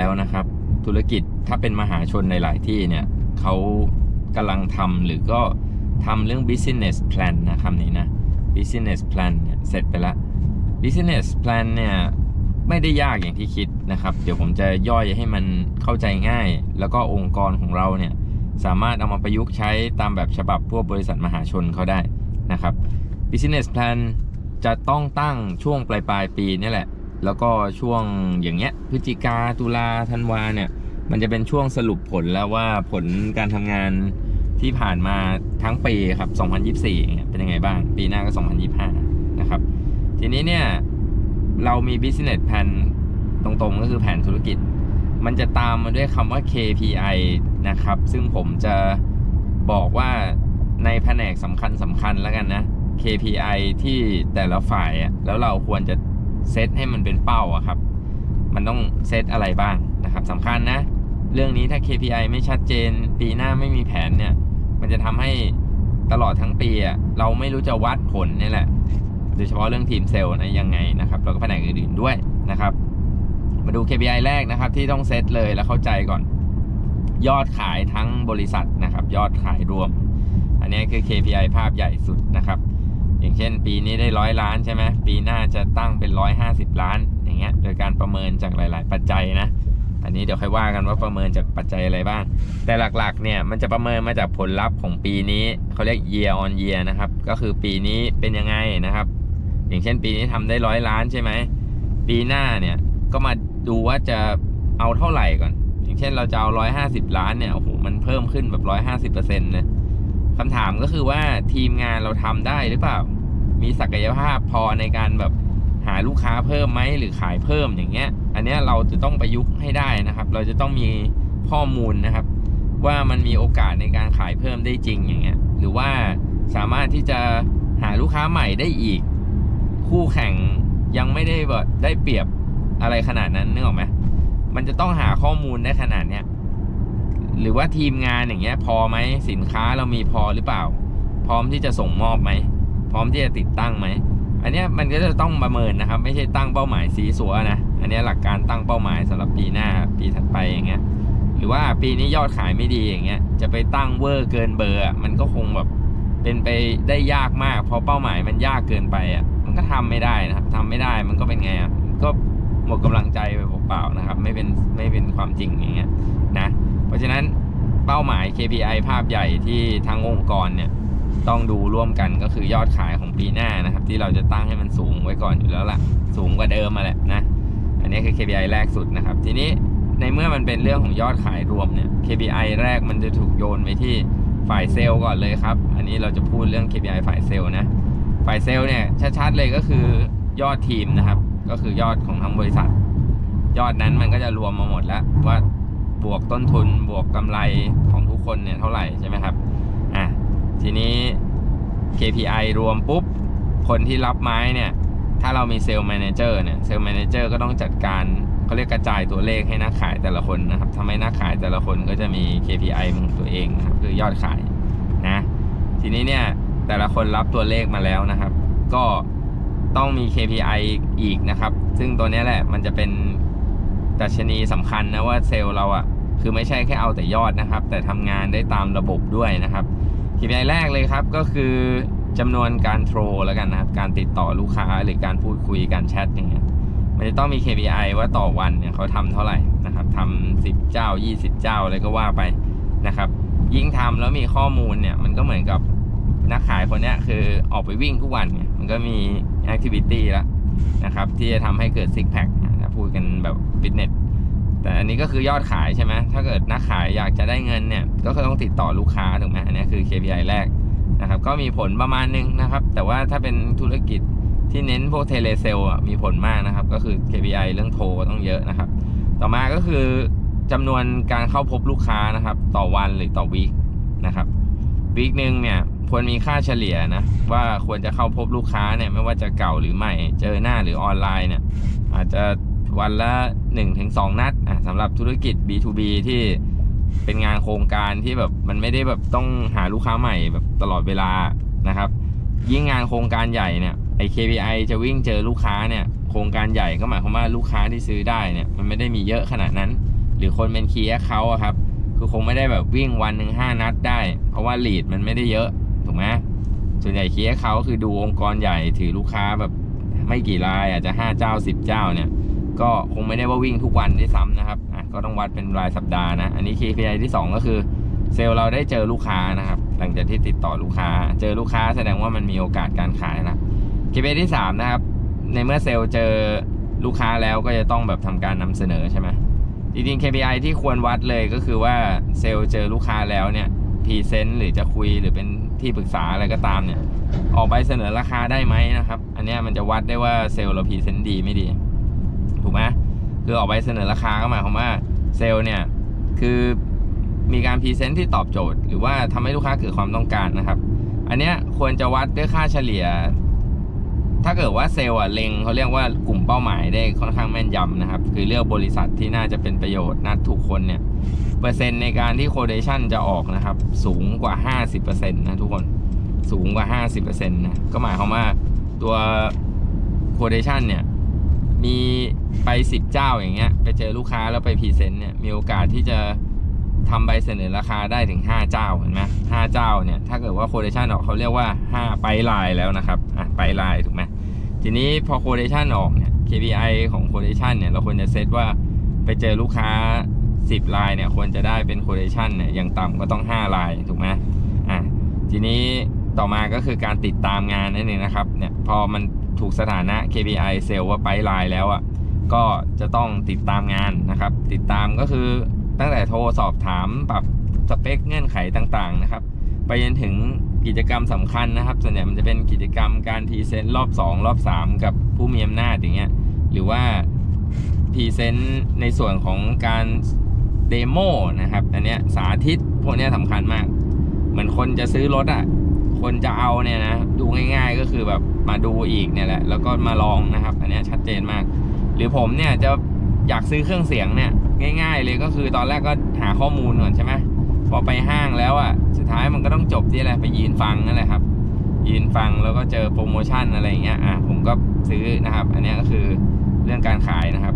แล้วนะครับ ธุรกิจถ้าเป็นมหาชนในหลายที่เนี่ยเขากำลังทำหรือก็ทำเรื่อง business plan นะคำนี้นะ business plan เนี่ยเสร็จไปแล้ว business plan เนี่ยไม่ได้ยากอย่างที่คิดนะครับ เดี๋ยวผมจะย่อยให้มันเข้าใจง่าย แล้วก็องค์กรของเราเนี่ยสามารถเอามาประยุกต์ใช้ตามแบบฉบับพวกบริษัทมหาชนเขาได้นะครับ business plan จะต้องตั้งช่วงปลายปลายปีนี่แหละ แล้วก็ช่วงอย่างเงี้ยพฤศจิกาตุลาธันวาเนี่ย มันจะเป็นช่วงสรุปผลแล้วว่าผลการทำงานที่ผ่านมาทั้งปีครับ 2024เนี่ยเป็นยังไงบ้าง ปีหน้าก็ 2025 นะครับ ทีนี้เนี่ย เรามี business plan ตรงๆ ก็คือแผนธุรกิจ มันจะตามมาด้วยคำว่า KPI นะครับ ซึ่งผมจะบอกว่าในแผนกสำคัญสำคัญแล้วกันนะ KPI ที่แต่ละฝ่ายอะแล้วเราควรจะ เซตให้มันเป็นเป้าอะครับ มันต้องเซตอะไรบ้างนะครับสำคัญนะ เรื่องนี้ถ้า KPI ไม่ชัดเจน ปีหน้าไม่มีแผนเนี่ย มันจะทำให้ตลอดทั้งปีอะเราไม่รู้จะวัดผลนี่แหละ โดยเฉพาะเรื่องทีมเซลล์นะยังไงนะครับแล้วก็แผนกอื่นๆด้วยนะครับมาดู KPI แรกนะครับ ที่ต้องเซตเลยแล้วเข้าใจก่อน ยอดขายทั้งบริษัทนะครับ ยอดขายรวม อันนี้คือ KPI ภาพใหญ่สุดนะครับ อย่างเช่น ปีนี้ได้ร้อยล้านใช่ไหมปีหน้าจะตั้งเป็นร้อยห้าสิบล้าน อย่างเงี้ย โดยการประเมินจากหลาย ๆ ปัจจัยนะ อันนี้เดี๋ยวค่อยว่ากันว่าประเมินจากปัจจัยอะไรบ้าง แต่หลัก ๆ เนี่ยมันจะประเมินมาจากผลลัพธ์ของปีนี้เขาเรียก year on year นะครับ ก็คือปีนี้เป็นยังไงนะครับ อย่างเช่น ปีนี้ทำได้ร้อยล้านใช่ไหม ปีหน้าเนี่ยก็มาดูว่าจะเอาเท่าไหร่ก่อน อย่างเช่นเราจะเอาร้อยห้าสิบล้านเนี่ย โอ้โห มันเพิ่มขึ้นแบบร้อยห้าสิบเปอร์เซ็นต์เลย คำถามก็คือว่าทีมงานเราทำได้หรือเปล่า มีศักยภาพพอในการแบบหาลูกค้าเพิ่มไหมหรือขายเพิ่มอย่างเงี้ย อันเนี้ยเราจะต้องประยุกต์ให้ได้นะครับ เราจะต้องมีข้อมูลนะครับ ว่ามันมีโอกาสในการขายเพิ่มได้จริงอย่างเงี้ย หรือว่าสามารถที่จะหาลูกค้าใหม่ได้อีก คู่แข่งยังไม่ได้แบบได้เปรียบอะไรขนาดนั้นนึกออกไหมมันจะต้องหาข้อมูลได้ขนาดเนี้ย หรือว่าทีมงานอย่างเงี้ยพอไหมสินค้าเรามีพอหรือเปล่า พร้อมที่จะส่งมอบไหมพร้อมที่จะติดตั้งไหมอันเนี้ยมันก็จะต้องประเมินนะครับ ไม่ใช่ตั้งเป้าหมายสีสัวนะอันเนี้ยหลักการตั้งเป้าหมายสำหรับปีหน้าปีถัดไปอย่างเงี้ยหรือว่าปีนี้ยอดขายไม่ดีอย่างเงี้ยจะไปตั้งเวอร์เกินเบอร์มันก็คงแบบเป็นไปได้ยากมาก เพราะเป้าหมายมันยากเกินไปอะมันก็ทำไม่ได้นะครับทำไม่ได้มันก็เป็นไงอะก็หมดกำลังใจไปเปล่าๆนะครับ ไม่เป็นไม่เป็นความจริงอย่างเงี้ยนะ เพราะฉะนั้นเป้าหมาย KPI ภาพใหญ่ที่ทั้งองค์กรเนี่ยต้องดูร่วมกันก็คือยอดขายของปีหน้านะครับ ที่เราจะตั้งให้มันสูงไว้ก่อนอยู่แล้วล่ะ สูงกว่าเดิมมาแหละนะ อันนี้คือ KPI แรกสุดนะครับ ทีนี้ในเมื่อมันเป็นเรื่องของยอดขายรวมเนี่ย KPI แรกมันจะถูกโยนไปที่ฝ่ายเซลล์ก่อนเลยครับ อันนี้เราจะพูดเรื่อง KPI ฝ่ายเซลล์นะ ฝ่ายเซลล์เนี่ยชัดๆเลยก็คือยอดทีมนะครับ ก็คือยอดของทั้งบริษัท ยอดนั้นมันก็จะรวมมาหมดแล้วว่า บวกต้นทุนบวกกำไรของทุกคนเนี่ยเท่าไหร่ใช่ไหมครับอะทีนี้ KPI รวมปุ๊บ คนที่รับไม้เนี่ย ถ้าเรามีเซลล์แมเนเจอร์เนี่ยเซลล์แมเนเจอร์ก็ต้องจัดการเขาเรียกกระจายตัวเลขให้นักขายแต่ละคนนะครับทำให้นักขายแต่ละคนก็จะมี KPI ของตัวเองนะครับคือยอดขายนะทีนี้เนี่ยแต่ละคนรับตัวเลขมาแล้วนะครับ ก็ต้องมี KPI อีกนะครับ ซึ่งตัวนี้แหละมันจะเป็น ดัชนีสำคัญนะว่าเซลล์เราอะ่ะคือไม่ใช่แค่เอาแต่ยอดนะครับ แต่ทำงานได้ตามระบบด้วยนะครับ KPI แรกเลยครับก็คือจำนวนการโทรแล้วกันนะครับ การติดต่อลูกค้าหรือการพูดคุยการแชทอย่างเงี้ยมันจะต้องมี KPI ว่าต่อวันเนี่ยเขาทำเท่าไหร่นะครับทำสิบเจ้า 20 เจ้าอะไรก็ว่าไปนะครับ ยิ่งทำแล้วมีข้อมูลเนี่ยมันก็เหมือนกับนักขายคนนี้คือออกไปวิ่งทุกวันเนี่ยมันก็มี activity แล้วนะครับที่จะทำให้เกิด six pack นะพูด กันแบบฟิตเนสแต่อันนี้ก็คือยอดขายใช่ไหมถ้าเกิดนักขายอยากจะได้เงินเนี่ย ก็คือต้องติดต่อลูกค้าถูกไหมอันนี้คือ KPI แรกนะครับ ก็มีผลประมาณนึงนะครับ แต่ว่าถ้าเป็นธุรกิจที่เน้นพวกเทเลเซลอะมีผลมากนะครับ ก็คือ KPI เรื่องโทรต้องเยอะนะครับ ต่อมาก็คือจำนวนการเข้าพบลูกค้านะครับ ต่อวันหรือต่อวีคนะครับวีคหนึ่งเนี่ยควรมีค่าเฉลี่ยนะว่าควรจะเข้าพบลูกค้าเนี่ยไม่ว่าจะเก่าหรือใหม่ เจอหน้าหรือออนไลน์เนี่ยอาจจะ วันละ 1-2 นัดอะสำหรับธุรกิจ B2B ที่เป็นงานโครงการที่แบบมันไม่ได้แบบต้องหาลูกค้าใหม่แบบตลอดเวลานะครับ ยิ่งงานโครงการใหญ่เนี่ยไอ KPI จะวิ่งเจอลูกค้าเนี่ยโครงการใหญ่ก็หมายความว่าลูกค้าที่ซื้อได้เนี่ยมันไม่ได้มีเยอะขนาดนั้น หรือคนเป็นคีย์เขาครับคือคงไม่ได้แบบวิ่งวันหนึ่งห้านัดได้ เพราะว่าลีดมันไม่ได้เยอะถูกไหมส่วนใหญ่คีย์เขาคือดูองค์กรใหญ่ถือลูกค้าแบบไม่กี่รายอาจจะห้าเจ้าสิบเจ้าเนี่ย ก็คงไม่ได้ว่าวิ่งทุกวันได้ซ้ำนะครับอะก็ต้องวัดเป็นรายสัปดาห์นะ อันนี้ KPI ที่ 2 ก็คือ เซลล์เราได้เจอลูกค้านะครับ หลังจากที่ติดต่อลูกค้า เจอลูกค้าแสดงว่ามันมีโอกาสการขายนะ KPI ที่ 3 นะครับ ในเมื่อเซลล์เจอลูกค้าแล้วก็จะต้องแบบทำการนำเสนอใช่ไหมจริงๆ KPI ที่ควรวัดเลยก็คือว่าเซลล์เจอลูกค้าแล้วเนี่ยพรีเซนต์หรือจะคุยหรือเป็นที่ปรึกษาอะไรก็ตามเนี่ย ออกใบเสนอราคาได้ไหมนะครับ อันนี้มันจะวัดได้ว่าเซลล์เราพรีเซนต์ดีไม่ดี ถูกไหมคือออกใบเสนอราคาก็หมายความว่าเซลล์เนี่ยคือมีการพรีเซนต์ที่ตอบโจทย์ หรือว่าทำให้ลูกค้าเกิดความต้องการนะครับ อันเนี้ยควรจะวัดด้วยค่าเฉลี่ย ถ้าเกิดว่าเซลล์อะเล็งเขาเรียกว่ากลุ่มเป้าหมายได้ค่อนข้างแม่นยำนะครับ คือเลือกบริษัทที่น่าจะเป็นประโยชน์นัดถูกคนเนี่ยเปอร์เซ็นต์ในการที่โคเดชันจะออกนะครับ สูงกว่า 50%นะทุกคนสูงกว่า 50%นะก็หมายความว่าตัวโคเดชันเนี่ย มีไป10เจ้าอย่างเงี้ยไปเจอลูกค้าแล้วไปพรีเซนต์เนี่ยมีโอกาสที่จะทำใบเสนอราคาได้ถึง 5 เจ้าเห็นไหมห้าเจ้าเนี่ยถ้าเกิดว่าโคเดชันออกเขาเรียกว่า 5 ไปลายแล้วนะครับอะไปลายถูกไหมทีนี้พอโคเดชันออกเนี่ย KPI ของโคเดชันเนี่ยเราควรจะเซตว่าไปเจอลูกค้า 10ลายเนี่ยควรจะได้เป็นโคเดชันเนี่ยอย่างต่ำก็ต้อง 5 ลายถูกไหมอะทีนี้ต่อมาก็คือการติดตามงานนั่นเองนะครับเนี่ยพอมัน ถูกสถานะ KPI เซลว่าไปลายแล้วอะก็จะต้องติดตามงานนะครับ ติดตามก็คือตั้งแต่โทรสอบถามปรับสเปคเงื่อนไขต่างๆนะครับ ไปจนถึงกิจกรรมสำคัญนะครับ ส่วนใหญ่มันจะเป็นกิจกรรมการพรีเซนต์รอบ 2 รอบ 3 กับผู้มีอำนาจอย่างเงี้ยหรือว่าพรีเซนต์ในส่วนของการเดโมนะครับ อันเนี้ยสาธิตพวกเนี้ยสำคัญมาก เหมือนคนจะซื้อรถอะ คนจะเอาเนี่ยนะดูง่ายๆก็คือแบบมาดูอีกเนี่ยแหละแล้วก็มาลองนะครับ อันนี้ชัดเจนมาก หรือผมเนี่ยจะอยากซื้อเครื่องเสียงเนี่ยง่าย ๆ เลยก็คือตอนแรกก็หาข้อมูลก่อนใช่ไหมพอไปห้างแล้วอะสุดท้ายมันก็ต้องจบที่อะไรไปยืนฟังนั่นแหละครับ ยืนฟังแล้วก็เจอโปรโมชั่นอะไรอย่างเงี้ยอะผมก็ซื้อนะครับ อันนี้ก็คือเรื่องการขายนะครับ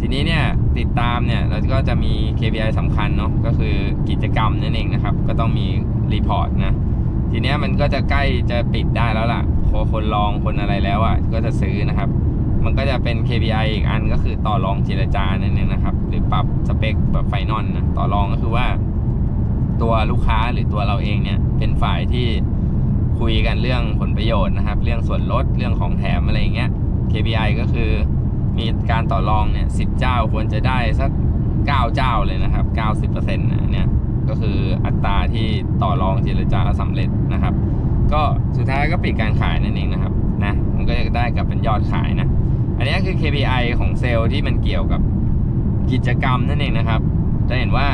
ทีนี้เนี่ยติดตามเนี่ยเราก็จะมี KPI สำคัญเนาะก็คือกิจกรรมนั่นเองนะครับ ก็ต้องมีรีพอร์ตนะ ทีเนี้ยมันก็จะใกล้จะปิดได้แล้วล่ะคนลองคนอะไรแล้วอะก็จะซื้อนะครับ มันก็จะเป็น KPI อีกอันก็คือต่อรองเจรจานั่นเองนะครับ หรือปรับสเปคแบบไฟนอลนะต่อรองก็คือว่า ตัวลูกค้าหรือตัวเราเองเนี่ย เป็นฝ่ายที่คุยกันเรื่องผลประโยชน์นะครับ เรื่องส่วนลดเรื่องของแถมอะไรอย่างเงี้ย KPI ก็คือมีการต่อรองเนี่ยสิเจ้าควรจะได้สัก 9 เจ้าเลยนะครับ 90%นะเนี่ย ก็คืออัตราที่ต่อรองเจรจาแล้วสำเร็จนะครับ ก็สุดท้ายก็ปิดการขายนั่นเองนะครับนะมันก็จะได้กลับเป็นยอดขายนะ อันนี้คือ KPI ของเซลล์ที่มันเกี่ยวกับกิจกรรมนั่นเองนะครับ จะเห็นว่า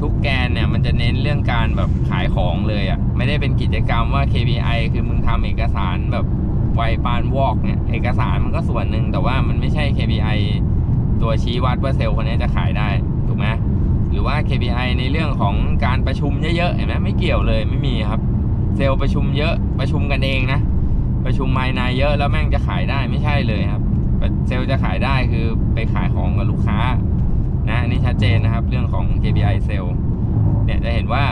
ทุกแกนเนี่ยมันจะเน้นเรื่องการแบบขายของเลยอะ่ะไม่ได้เป็นกิจกรรมว่า KPI คือมึงทำเอกสารแบบไวปานวอกเนี่ยเอกสารมันก็ส่วนหนึ่งแต่ว่ามันไม่ใช่ KPI ตัวชี้วัดว่าเซลล์คนนี้จะขายได้ หรือว่า KPI ในเรื่องของการประชุมเยอะๆเห็นไหมไม่เกี่ยวเลยไม่มีครับ เซลล์ประชุมเยอะประชุมกันเองนะ ประชุมภายในเยอะแล้วแม่งจะขายได้ไม่ใช่เลยครับ เซลล์จะขายได้คือไปขายของกับลูกค้านะอันนี้ชัดเจนนะครับเรื่องของ KPI เซลล์เนี่ยจะเห็นว่า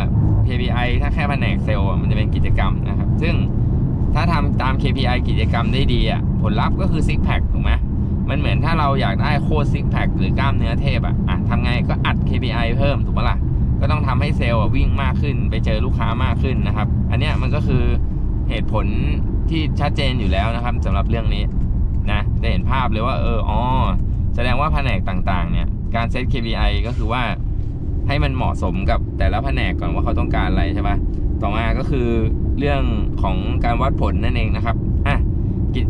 KPI ถ้าแค่แผนกเซลล์มันจะเป็นกิจกรรมนะครับ ซึ่งถ้าทำตาม KPI กิจกรรมได้ดีอะผลลัพธ์ก็คือซิกแพคถูกไหม มันเหมือนถ้าเราอยากได้โคซิกแพคหรือกล้ามเนื้อเทพอะอะทำไงก็อัด KPI เพิ่มถูกปะล่ะ ก็ต้องทำให้เซลล์อะวิ่งมากขึ้น ไปเจอลูกค้ามากขึ้นนะครับ อันเนี้ยมันก็คือเหตุผลที่ชัดเจนอยู่แล้วนะครับสำหรับเรื่องนี้นะจะเห็นภาพเลยว่าเอออ๋อแสดงว่าแผนกต่างๆ เนี่ยการเซต KPI ก็คือว่าให้มันเหมาะสมกับแต่ละแผนกก่อนว่าเขาต้องการอะไรใช่ปะต่อมาก็คือเรื่องของการวัดผลนั่นเองนะครับอะ กิจ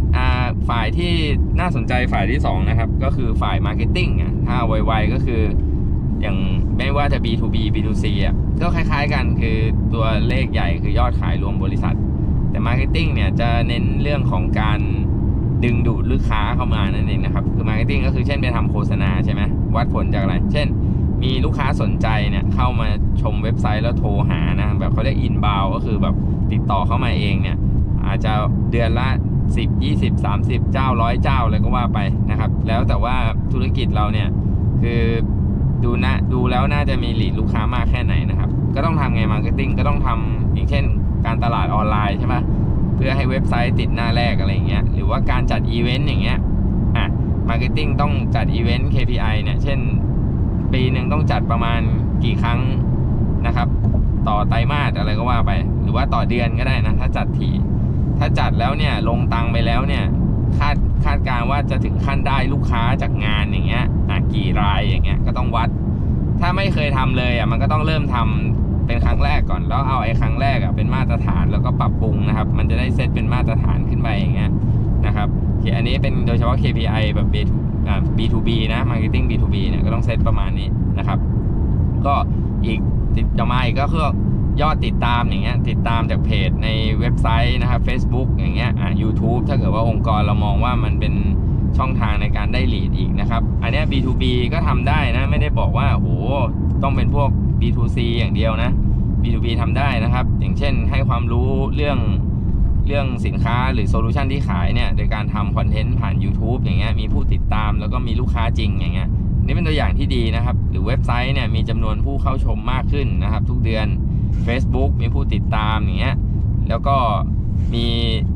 ฝ่ายที่น่าสนใจฝ่ายที่สองนะครับ ก็คือฝ่ายมาร์เก็ตติ้งอะถ้าไวๆก็คืออย่างไม่ว่าจะ B2B B2C อะก็คล้ายๆกันคือตัวเลขใหญ่คือยอดขายรวมบริษัท แต่ Marketing เนี่ยจะเน้นเรื่องของการดึงดูดลูกค้าเข้ามานั่นเองนะครับ คือ Marketing ก็คือเช่นไปทำโฆษณาใช่ไหมวัดผลจากอะไร เช่น มีลูกค้าสนใจเนี่ยเข้ามาชมเว็บไซต์แล้วโทรหานะแบบเขาเรียก inbound ก็คือแบบติดต่อเข้ามาเองเนี่ยอาจจะเดือนละ 10 20 30 เจ้าร้อยเจ้าอะไรก็ว่าไปนะครับ แล้วแต่ว่าธุรกิจเราเนี่ยคือดูนะดูแล้วน่าจะมีหลีดลูกค้ามากแค่ไหนนะครับ ก็ต้องทำไงมาร์เก็ตติ้งก็ต้องทำอย่างเช่น การตลาดออนไลน์ใช่ไหมเพื่อให้เว็บไซต์ติดหน้าแรกอะไรอย่างเงี้ยหรือว่าการจัดอีเวนต์อย่างเงี้ยอะมาร์เก็ตติ้งต้องจัดอีเวนต์ KPI เนี่ยเช่น ปีหนึ่งต้องจัดประมาณกี่ครั้งนะครับ ต่อไตรมาสอะไรก็ว่าไป หรือว่าต่อเดือนก็ได้นะ ถ้าจัดที ถ้าจัดแล้วเนี่ยลงตังไปแล้วเนี่ยคาดคาดการณ์ว่าจะถึงขั้นได้ลูกค้าจากงานอย่างเงี้ยอะกี่รายอย่างเงี้ยก็ต้องวัด ถ้าไม่เคยทำเลยอะมันก็ต้องเริ่มทำเป็นครั้งแรกก่อนแล้วเอาไอ้ครั้งแรกอะเป็นมาตรฐานแล้วก็ปรับปรุงนะครับ มันจะได้เซตเป็นมาตรฐานขึ้นไปอย่างเงี้ยนะครับโอเคอันนี้เป็นโดยเฉพาะ KPI แบบ B2 อ่า B2B นะ Marketing B2B เนี่ยก็ต้องเซตประมาณนี้นะครับ ก็อีกติดต่อมาอีกก็คือ ยอดติดตามอย่างเงี้ยติดตามจากเพจในเว็บไซต์นะครับ Facebook อย่างเงี้ยอ่า YouTube ถ้าเกิดว่าองค์กรเรามองว่ามันเป็นช่องทางในการได้ลีดอีกนะครับ อันเนี้ย B2B ก็ทำได้นะ ไม่ได้บอกว่าโหต้องเป็นพวก B2C อย่างเดียวนะ B2B ทำได้นะครับ อย่างเช่นให้ความรู้เรื่องเรื่องสินค้าหรือโซลูชันที่ขายเนี่ย โดยการทำคอนเทนต์ผ่าน YouTube อย่างเงี้ยมีผู้ติดตามแล้วก็มีลูกค้าจริงอย่างเงี้ยนี่เป็นตัวอย่างที่ดีนะครับ หรือเว็บไซต์เนี่ยมีจำนวนผู้เข้าชมมากขึ้นนะครับ ทุกเดือน Facebook มีผู้ติดตามอย่างเงี้ยแล้วก็มี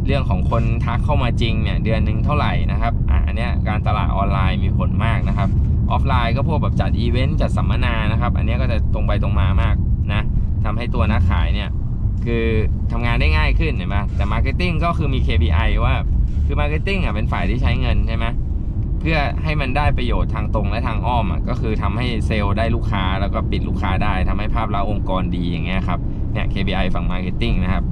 เรื่องของคนทักเข้ามาจริงเนี่ยเดือนหนึ่งเท่าไหร่นะครับอะอันเนี้ยการตลาดออนไลน์มีผลมากนะครับ ออฟไลน์ก็พวกแบบจัดอีเวนต์จัดสัมมนานะครับ อันเนี้ยก็จะตรงไปตรงมามากนะทำให้ตัวนักขายเนี่ยคือทำงานได้ง่ายขึ้นเห็นไหมแต่มาร์เก็ตติ้งก็คือมี KPI ว่าคือมาร์เก็ตติ้งอะเป็นฝ่ายที่ใช้เงินใช่ไหม พื่อให้มันได้ประโยชน์ทางตรงและทางอ้อมอะก็คือทำให้เซลล์ได้ลูกค้าแล้วก็ปิดลูกค้าได้ทำให้ภาพลักษณ์องค์กรดีอย่างเงี้ยครับเนี่ย KPI ฝั่ง Marketing นะครับ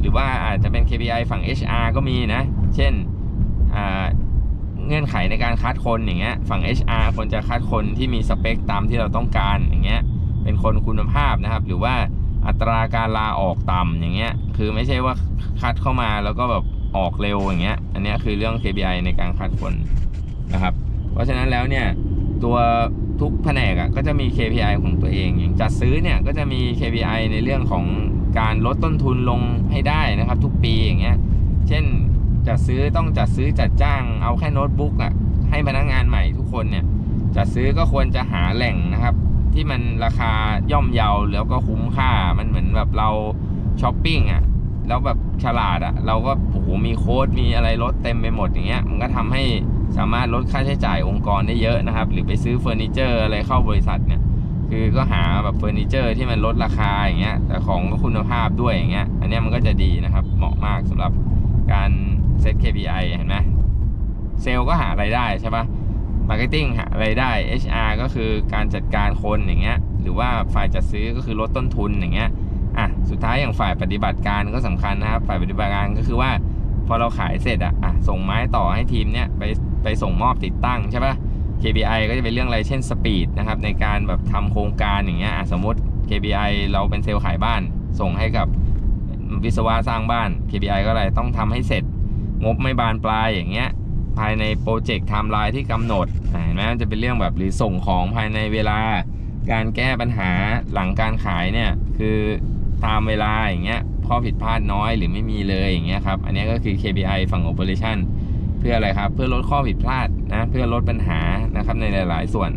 หรือว่าอาจจะเป็น KPI ฝั่ง HR ก็มีนะ เช่นเงื่อนไขในการคัดคนอย่างเงี้ยฝั่ง HR ควรจะคัดคนที่มีสเปคตามที่เราต้องการอย่างเงี้ยเป็นคนคุณภาพนะครับ หรือว่าอัตราการลาออกต่ำอย่างเงี้ยคือไม่ใช่ว่าคัดเข้ามาแล้วก็แบบออกเร็วอย่างเงี้ยอันนี้คือเรื่อง KPI ในการคัดคน นะครับ เพราะฉะนั้นแล้วเนี่ยตัวทุกแผนกอะก็จะมี KPI ของตัวเอง อย่างจัดซื้อเนี่ยก็จะมี KPI ในเรื่องของการลดต้นทุนลงให้ได้นะครับทุกปีอย่างเงี้ย เช่นจัดซื้อต้องจัดซื้อจัดจ้างเอาแค่โน้ตบุ๊กอะให้พนักงานใหม่ทุกคนเนี่ยจัดซื้อก็ควรจะหาแหล่งนะครับ ที่มันราคาย่อมเยาแล้วก็คุ้มค่ามันเหมือนแบบเราช้อปปิ้งอะแล้วแบบฉลาดอะเราก็โอ้โหมีโค้ดมีอะไรลดเต็มไปหมดอย่างเงี้ยมันก็ทำให้ สามารถลดค่าใช้จ่ายองค์กรได้เยอะนะครับ หรือไปซื้อเฟอร์นิเจอร์อะไรเข้าบริษัทเนี่ย คือก็หาแบบเฟอร์นิเจอร์ที่มันลดราคาอย่างเงี้ย แต่ของก็คุณภาพด้วยอย่างเงี้ย อันนี้มันก็จะดีนะครับ เหมาะมากสำหรับการเซต KPI เห็นไหมเซลก็หารายได้ใช่ปะมาร์เก็ตติ้งหารายได้ HR ก็คือการจัดการคนอย่างเงี้ย หรือว่าฝ่ายจัดซื้อก็คือลดต้นทุนอย่างเงี้ย อะ สุดท้ายอย่างฝ่ายปฏิบัติการก็สำคัญนะครับ ฝ่ายปฏิบัติการก็คือว่าพอเราขายเสร็จอะอะส่งไม้ต่อให้ทีมเนี้ยไป ไปส่งมอบติดตั้งใช่ปะ KPI ก็จะเป็นเรื่องอะไรเช่นสปีดนะครับในการแบบทำโครงการอย่างเงี้ยสมมติ KPI เราเป็นเซลล์ขายบ้าน ส่งให้กับวิศวะสร้างบ้าน KPI ก็อะไรต้องทำให้เสร็จ งบไม่บานปลายอย่างเงี้ยภายในโปรเจกต์ไทม์ไลน์ที่กำหนดเห็นไหมมันจะเป็นเรื่องแบบหรือส่งของภายในเวลา การแก้ปัญหาหลังการขายเนี่ยคือตามเวลาอย่างเงี้ยข้อผิดพลาดน้อยหรือไม่มีเลยอย่างเงี้ยครับ อันนี้ก็คือ KPI ฝั่ง Operation พื่ออะไรครับ เพื่อลดข้อผิดพลาดนะเพื่อลดปัญหานะครับในหลาย ๆ ส่วน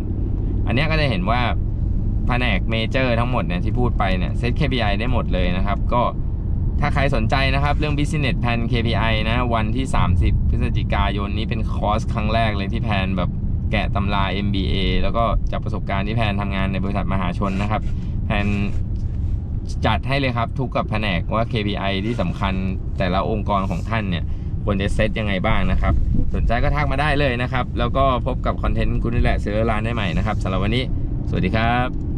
อันนี้ก็จะเห็นว่าแผนกเมเจอร์ทั้งหมดเนี่ยที่พูดไปเนี่ยเซต KPI ได้หมดเลยนะครับ ก็ถ้าใครสนใจนะครับ เรื่อง Business Plan KPI นะ วันที่ 30 พฤศจิกายนนี้เป็นคอร์สครั้งแรกเลยที่แพนแบบแกะตำรา MBA แล้วก็จากประสบการณ์ที่แพนทำงานในบริษัทมหาชนนะครับ แพนจัดให้เลยครับทุกกับแผนกว่า KPI ที่สำคัญแต่ละองค์กรของท่านเนี่ย ควรจะเซตยังไงบ้างนะครับ สนใจก็ทักมาได้เลยนะครับ แล้วก็พบกับคอนเทนต์คุณนี่แหละซื้อร้านได้ใหม่นะครับสำหรับวันนี้ สวัสดีครับ